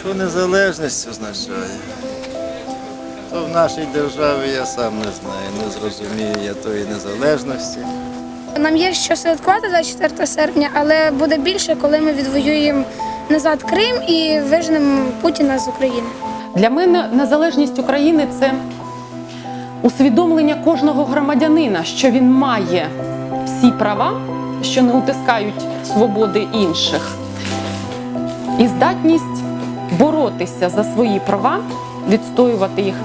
Що незалежність означає? То в нашій державі я сам не знаю, не зрозумію я тої незалежності. Нам є що святкувати 24 серпня, але буде більше, коли ми відвоюємо назад Крим і виженемо Путіна з України. Для мене незалежність України це усвідомлення кожного громадянина, що він має всі права, що не утискають свободи інших, і здатність боротися за свої права, відстоювати їх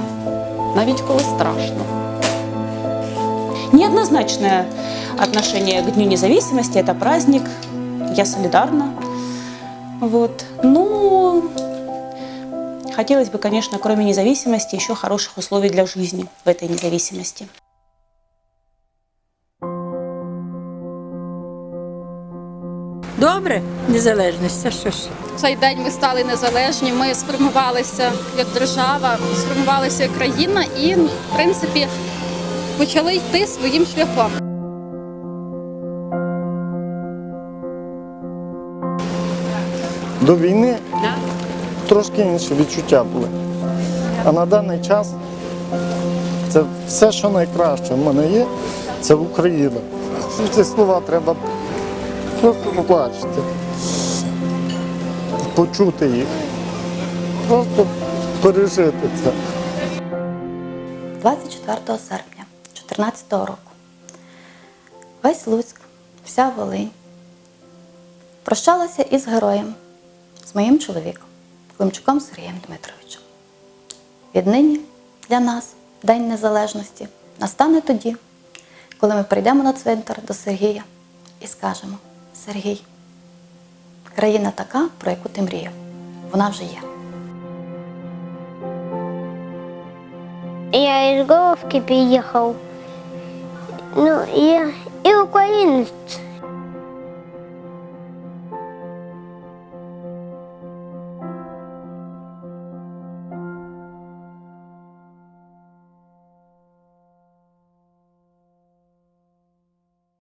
навіть коли страшно. Неоднозначное отношение к Дню независимости. Это праздник, я солидарна. Вот. Ну, хотелось бы, конечно, кроме независимости, еще хороших условий для жизни в этой независимости. Добре, незалежність, а що ж? В цей день ми стали незалежні. Ми сформувалися як держава, сформувалися як країна і, в принципі, почали йти своїм шляхом. До війни трошки інші відчуття були. А на даний час це все, що найкраще в мене є, це Україна. Ці слова треба просто побачити, почути їх, просто пережити це. 24 серпня 2014 року. Весь Луцьк, вся Волинь прощалася із героєм, з моїм чоловіком, Климчуком Сергієм Дмитровичем. Віднині для нас День Незалежності настане тоді, коли ми прийдемо на цвинтар до Сергія і скажемо: Сергій, країна така, про яку ти мріяв, вона вже є. Я із Головки приїхав. Ну, я і українець.